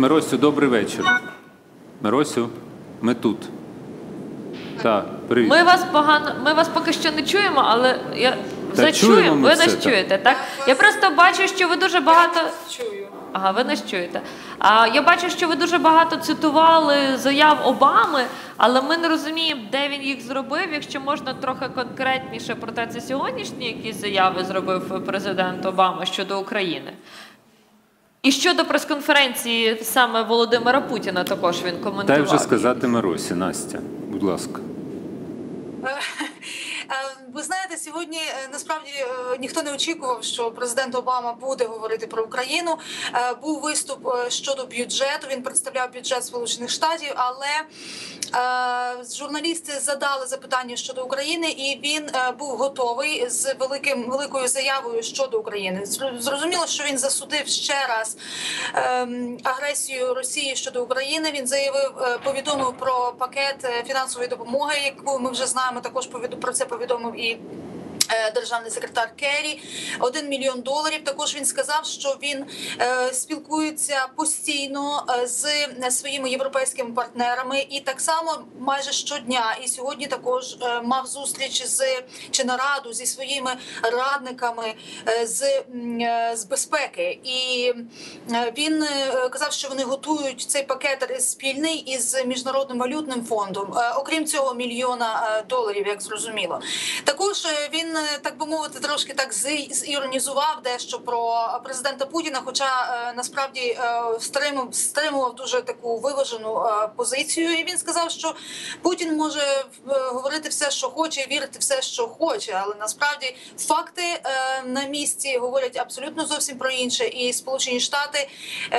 Миросю, добрий вечір. Миросю, ми тут. Так, привіт. Ми вас погано, ми вас поки що не чуємо, але я Та чуємо зачуємо. ми Ви все, нас так. чуєте, так? Я просто бачу, що ви дуже багато. Чую. Ага, ви нас чуєте. А я бачу, що ви дуже багато цитували заяв Обами, але ми не розуміємо, де він їх зробив. Якщо можна трохи конкретніше про те, це сьогоднішні якісь заяви зробив президент Обама щодо України. І щодо прес-конференції саме Володимира Путіна, також він коментував. Дай вже сказати Марусі, Настя, будь ласка. Сьогодні е, насправді е, ніхто не очікував, що президент Обама буде говорити про Україну. Е, Був виступ щодо бюджету. Він представляв бюджет Сполучених Штатів, але журналісти задали запитання щодо України, і він був готовий з великим великою заявою щодо України. Зрозуміло, що він засудив ще раз ем, агресію Росії щодо України. Він заявив, повідомив про пакет фінансової допомоги, яку ми вже знаємо. Також про це повідомив і. Е, Державний секретар Керрі один мільйон доларів. Також він сказав, що він е, спілкується постійно е, з своїми європейськими партнерами, і так само майже щодня. І сьогодні також мав зустріч з чи нараду зі своїми радниками з, з безпеки. І він казав, що вони готують цей пакет спільний із міжнародним валютним фондом. Окрім цього, мільйона доларів, як зрозуміло. Також він так би мовити, трошки так зіронізував дещо про президента Путіна. Хоча е, насправді е, стримував дуже таку виважену е, позицію. І він сказав, що Путін може е, говорити все, що хоче, вірити все, що хоче, але насправді факти е, на місці говорять абсолютно зовсім про інше. І Сполучені Штати е,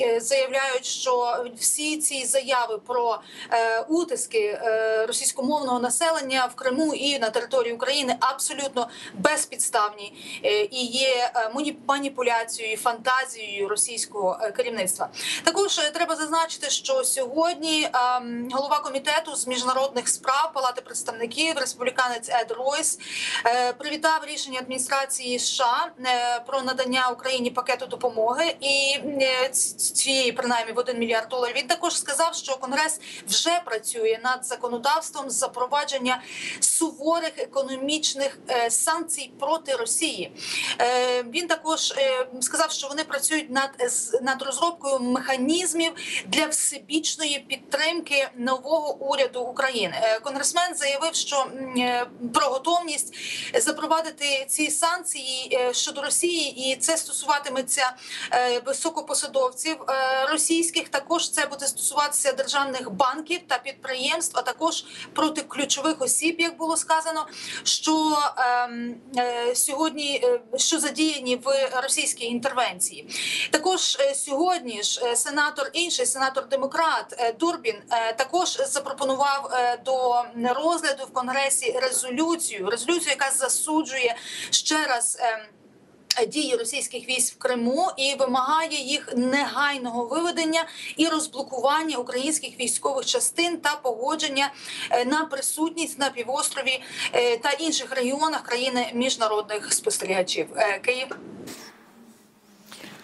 е, заявляють, що всі ці заяви про е, утиски е, російськомовного населення в Криму і на території України абсолютно безпідставні е, і є е, маніпуляцією, фантазією російського е, керівництва. Також треба зазначити, що сьогодні ем, голова комітету з міжнародних справ Палати представників республіканець Ед Ройс привітав рішення адміністрації США про надання Україні пакету допомоги і цієї принаймні в 1 мільярд доларів. Він також сказав, що Конгрес вже працює над законодавством з запровадження суворих економічних е, санкцій проти Росії. Е, Він також е, сказав, що вони працюють над над розробкою механізмів для всебічної підтримки нового уряду України. Конгресмен заявив, що про готовність запровадити ці санкції щодо Росії, і це стосуватиметься високопосадовців російських. Також це буде стосуватися державних банків та підприємств, а також проти ключових осіб, як було сказано, що ем, е, сьогодні е, що задіяні в російській інтервенції. Також е, сьогодні ж е, сенатор інший сенатор демократ Дурбін також запропонував до розгляду в конгресі резолюцію, резолюцію, яка засуджує ще раз. Ем, Дії російських військ в Криму і вимагає їх негайного виведення і розблокування українських військових частин та погодження е, на присутність на півострові е, та інших регіонах країни міжнародних спостерігачів. Е, Київ.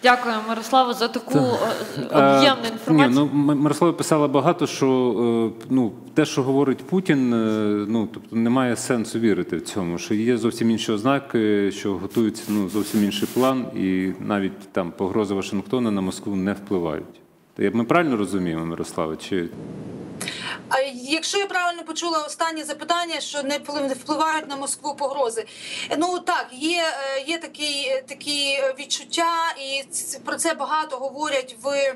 Дякую, Мирослава, за таку е, Е, об'ємну інформацію. Ні, ну Мирослава писала багато, що е, ну, те, що говорить Путін, ну тобто немає сенсу вірити в цьому, що є зовсім інші ознаки, що готується ну, зовсім інший план, і навіть там погрози Вашингтона на Москву не впливають. Ми правильно розуміємо, Мирослава? Чи А якщо я правильно почула останнє запитання, що не вплив- впливають на Москву погрози, ну так є, е, є такі, такі відчуття, і про це багато говорять в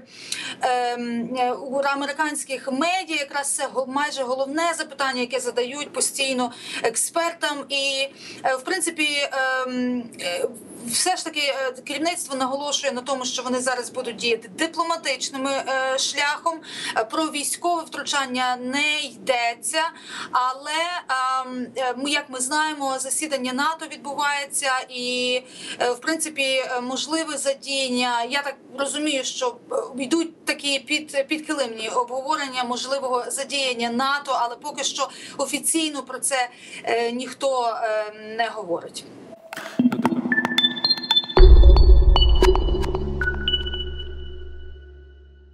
ем, е, американських медіа. Якраз це майже головне запитання, яке задають постійно експертам, і е, в принципі. ем, е, все ж таки е, керівництво наголошує на тому, що вони зараз будуть діяти дипломатичним е, шляхом. Е, Про військове втручання не йдеться, але ем, ми, як ми знаємо, засідання НАТО відбувається, і в принципі можливе задіяння. Я так розумію, що йдуть такі під підкилимні обговорення можливого задіяння НАТО, але поки що офіційно про це ніхто е, не говорить.